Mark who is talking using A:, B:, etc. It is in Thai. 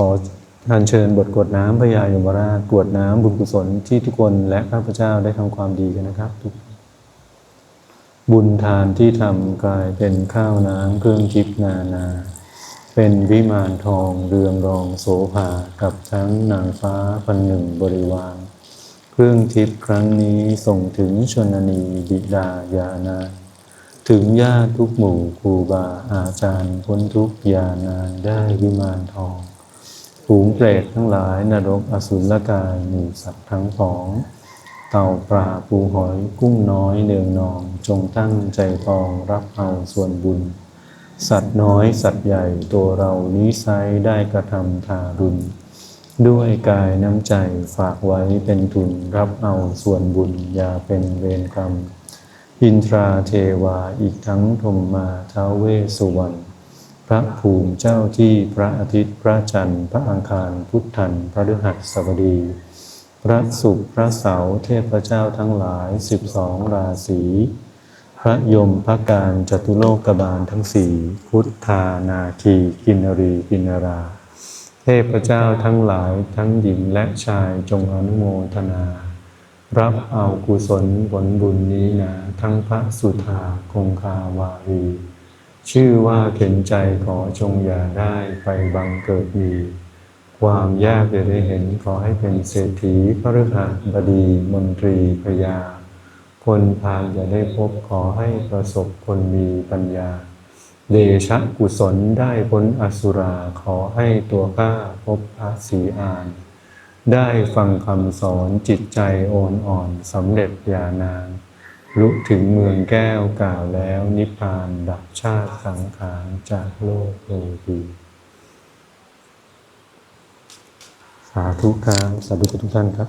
A: ขอท่านเชิญบทกวดน้ำพระยายมราชกรวดน้ำบุญกุศลที่ทุกคนและข้าพเจ้าได้ทำความดีกันนะครับทุกบุญทานที่ทำกลายเป็นข้าวน้ำเครื่องทิพย์นานา เป็นวิมานทองเรืองรองโสภากับทั้งนางฟ้าพันหนึ่งบริวารเครื่องทิพย์ครั้งนี้ส่งถึงชนนีบิดายานา ถึงญาติทุกหมู่ครูบาอาจารย์พ้นทุกยานานได้วิมานทอง ฝูงเปรตทั้งหลายนรกอสุรกายหมู่สัตว์ทั้งผอง เต่าปลาปูหอยกุ้งน้อยเนืองนอง จงตั้งใจปองรับเอาส่วนบุญ สัตว์น้อยสัตว์ใหญ่ตัวเรานี้ไซร้ได้กระทำทารุณด้วยกายน้ำใจฝากไว้เป็นทุนรับเอาส่วนบุญอย่าเป็นเวรกรรม อินทราเทวาอีกทั้งธมมาท้าเวสุวรรณ พระภูมิเจ้าที่พระอาทิตย์พระจันทร์ พระอังคารพุทธันพระฤหัสบดี พระศุกร์พระเสาร์เทพเจ้าทั้งหลายสิบสองราศีพระยมพระการจตุโลกบาลทั้งสี่พุทธานาคีกินรีกินรา เทพเจ้าทั้งหลายทั้งหญิงและชายจงอนุโมทนา รับเอากุศลผลบุญนี้นะ ทั้งพระสุธาคงคาวารี ชื่อว่าเข็นใจขอจงอย่าได้ไปบังเกิดมีความยากจะได้เห็นขอให้เป็นเศรษฐีพระฤหัสบดีมนตรีพยา คนพาลจะได้พบขอให้ประสบคนมีปัญญา เดชะกุศลได้พ้นอสุราขอให้ตัวข้าพบพระศรีอาน ได้ฟังคำสอนจิตใจโอนอ่อนสำเร็จญานาน รู้ถึงเมืองแก้วกล่าวแล้วนิพพานดับชาติสังขารจากโลกโลกีสาธุครับสาธุทุกท่านครับ